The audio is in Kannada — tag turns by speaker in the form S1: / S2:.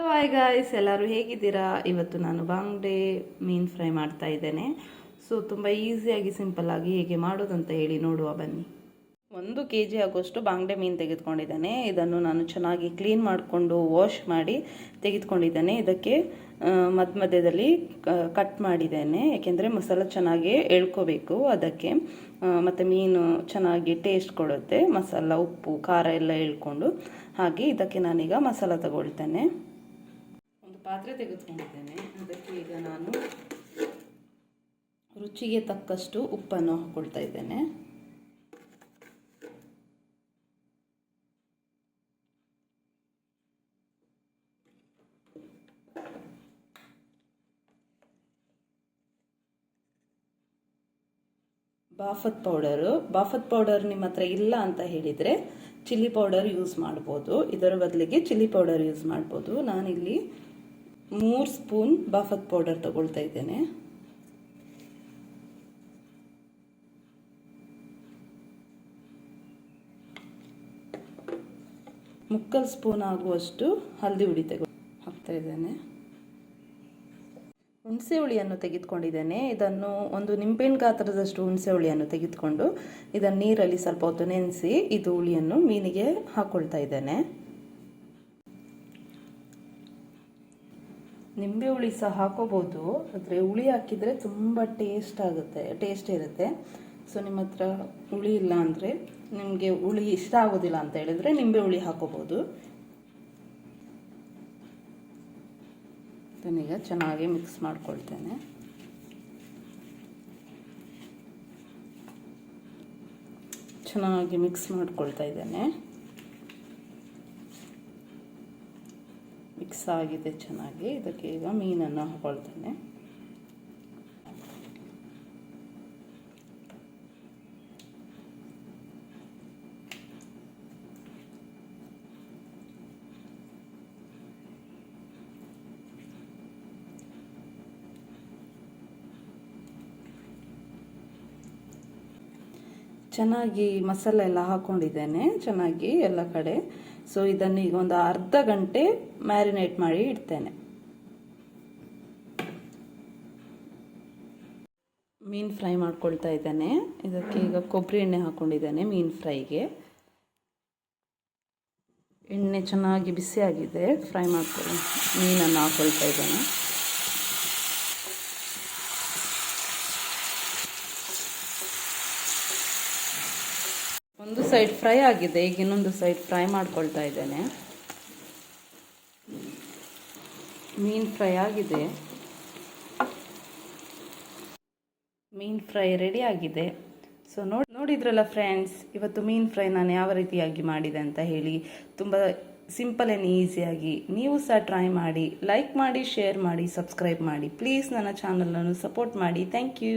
S1: ಹಲೋ ಆಯ್ ಗಾಯ್ಸ್ ಎಲ್ಲರೂ ಹೇಗಿದ್ದೀರಾ? ಇವತ್ತು ನಾನು ಬಾಂಗ್ಡೆ ಮೀನು ಫ್ರೈ ಮಾಡ್ತಾ ಇದ್ದೇನೆ. ಸೊ ತುಂಬ ಈಸಿಯಾಗಿ ಸಿಂಪಲ್ಲಾಗಿ ಹೇಗೆ ಮಾಡೋದಂತ ಹೇಳಿ ನೋಡುವ, ಬನ್ನಿ. ಒಂದು ಕೆ ಜಿ ಆಗುವಷ್ಟು ಬಾಂಗ್ಡೆ ಮೀನು ತೆಗೆದುಕೊಂಡಿದ್ದೇನೆ. ಇದನ್ನು ನಾನು ಚೆನ್ನಾಗಿ ಕ್ಲೀನ್ ಮಾಡಿಕೊಂಡು ವಾಶ್ ಮಾಡಿ ತೆಗೆದುಕೊಂಡಿದ್ದೇನೆ. ಇದಕ್ಕೆ ಮಧ್ಯ ಮಧ್ಯದಲ್ಲಿ ಕಟ್ ಮಾಡಿದ್ದೇನೆ. ಯಾಕೆಂದರೆ ಮಸಾಲ ಚೆನ್ನಾಗಿ ಎಳ್ಕೋಬೇಕು. ಅದಕ್ಕೆ ಮತ್ತು ಮೀನು ಚೆನ್ನಾಗಿ ಟೇಸ್ಟ್ ಕೊಡುತ್ತೆ. ಮಸಾಲ, ಉಪ್ಪು, ಖಾರ ಎಲ್ಲ ಎಳ್ಕೊಂಡು ಹಾಗೆ ಇದಕ್ಕೆ ನಾನೀಗ ಮಸಾಲ ತಗೊಳ್ತೇನೆ. ಪಾತ್ರೆ ತೆಗೆದುಕೊಂಡಿದ್ದೇನೆ. ಅದಕ್ಕೆ ಈಗ ನಾನು ರುಚಿಗೆ ತಕ್ಕಷ್ಟು ಉಪ್ಪನ್ನು ಹಾಕ್ಕೊಳ್ತಾ ಇದ್ದೇನೆ. ಬಾಫತ್ ಪೌಡರು. ಬಾಫತ್ ಪೌಡರ್ ನಿಮ್ಮ ಹತ್ರ ಇಲ್ಲ ಅಂತ ಹೇಳಿದರೆ ಚಿಲ್ಲಿ ಪೌಡರ್ ಯೂಸ್ ಮಾಡ್ಬೋದು. ಇದರ ಬದಲಿಗೆ ಚಿಲ್ಲಿ ಪೌಡರ್ ಯೂಸ್ ಮಾಡ್ಬೋದು. ನಾನಿಲ್ಲಿ ಮೂರು ಸ್ಪೂನ್ ಬಾಫತ್ ಪೌಡರ್ ತಗೊಳ್ತಾ ಇದ್ದೇನೆ. ಮುಕ್ಕಲ್ ಸ್ಪೂನ್ ಆಗುವಷ್ಟು ಹಲ್ದಿ ಹುಳಿ ತೆಗೆ ಹಾಕ್ತಾ ಇದ್ದೇನೆ. ಹುಣಸೆ ಹುಳಿಯನ್ನು ತೆಗೆದುಕೊಂಡಿದ್ದೇನೆ. ಇದನ್ನು ಒಂದು ನಿಂಬೆಹಣ್ಣು ಗಾತ್ರದಷ್ಟು ಹುಣಸೆ ಹುಳಿಯನ್ನು ತೆಗೆದುಕೊಂಡು ಇದನ್ನು ನೀರಲ್ಲಿ ಸ್ವಲ್ಪ ಹೊತ್ತು ನೆನೆಸಿ ಇದು ಹುಳಿಯನ್ನು ಮೀನಿಗೆ ಹಾಕ್ಕೊಳ್ತಾ ಇದ್ದೇನೆ. ನಿಂಬೆ ಹುಳಿ ಸಹ ಹಾಕೋಬೋದು. ಆದರೆ ಹುಳಿ ಹಾಕಿದರೆ ತುಂಬ ಟೇಸ್ಟ್ ಆಗುತ್ತೆ ಟೇಸ್ಟ್ ಇರುತ್ತೆ. ಸೊ ನಿಮ್ಮ ಹತ್ರ ಹುಳಿ ಇಲ್ಲ ಅಂದರೆ ನಿಮಗೆ ಹುಳಿ ಇಷ್ಟ ಆಗೋದಿಲ್ಲ ಅಂತ ಹೇಳಿದರೆ ನಿಂಬೆ ಹುಳಿ ಹಾಕೋಬೋದು. ಇದನ್ನೀಗ ಚೆನ್ನಾಗಿ ಮಿಕ್ಸ್ ಮಾಡ್ಕೊಳ್ತೇನೆ. ಚೆನ್ನಾಗಿ ಮಿಕ್ಸ್ ಮಾಡ್ಕೊಳ್ತಾ ಇದ್ದೇನೆ. ಮಿಕ್ಸ್ ಆಗಿದೆ ಚೆನ್ನಾಗಿ. ಇದಕ್ಕೆ ಈಗ ಮೀನನ್ನು ಹಾಕೊಳ್ತೇನೆ. ಚೆನ್ನಾಗಿ ಮಸಾಲೆ ಎಲ್ಲ ಹಾಕೊಂಡಿದ್ದೇನೆ. ಚೆನ್ನಾಗಿ ಎಲ್ಲ ಕಡೆ ಸೊ ಇದನ್ನು ಈಗ ಒಂದು ಅರ್ಧ ಗಂಟೆ ಮ್ಯಾರಿನೇಟ್ ಮಾಡಿ ಇಡ್ತೇನೆ. ಮೀನು ಫ್ರೈ ಮಾಡ್ಕೊಳ್ತಾ ಇದ್ದೇನೆ. ಇದಕ್ಕೆ ಈಗ ಕೊಬ್ಬರಿ ಎಣ್ಣೆ ಹಾಕ್ಕೊಂಡಿದ್ದೇನೆ ಮೀನು ಫ್ರೈಗೆ. ಎಣ್ಣೆ ಚೆನ್ನಾಗಿ ಬಿಸಿಯಾಗಿದೆ. ಫ್ರೈ ಮಾಡ್ಕೊಳ್ಳಿ ಮೀನನ್ನು ಹಾಕ್ಕೊಳ್ತಾ ಇದ್ದೇನೆ. ಒಂದು ಸೈಡ್ ಫ್ರೈ ಆಗಿದೆ. ಈಗ ಇನ್ನೊಂದು ಸೈಡ್ ಫ್ರೈ ಮಾಡ್ಕೊಳ್ತಾ ಇದ್ದೇನೆ. ಮೀನು ಫ್ರೈ ಆಗಿದೆ. ಮೀನು ಫ್ರೈ ರೆಡಿ ಆಗಿದೆ. ಸೊ ನೋಡಿ, ನೋಡಿದ್ರಲ್ಲ ಫ್ರೆಂಡ್ಸ್ ಇವತ್ತು ಮೀನು ಫ್ರೈ ನಾನು ಯಾವ ರೀತಿಯಾಗಿ ಮಾಡಿದೆ ಅಂತ ಹೇಳಿ. ತುಂಬ ಸಿಂಪಲ್ ಆ್ಯಂಡ್ ಈಸಿಯಾಗಿ ನೀವು ಸಹ ಟ್ರೈ ಮಾಡಿ ಲೈಕ್ ಮಾಡಿ ಶೇರ್ ಮಾಡಿ ಸಬ್ಸ್ಕ್ರೈಬ್ ಮಾಡಿ. ಪ್ಲೀಸ್ ನನ್ನ ಚಾನಲನ್ನು ಸಪೋರ್ಟ್ ಮಾಡಿ. Thank you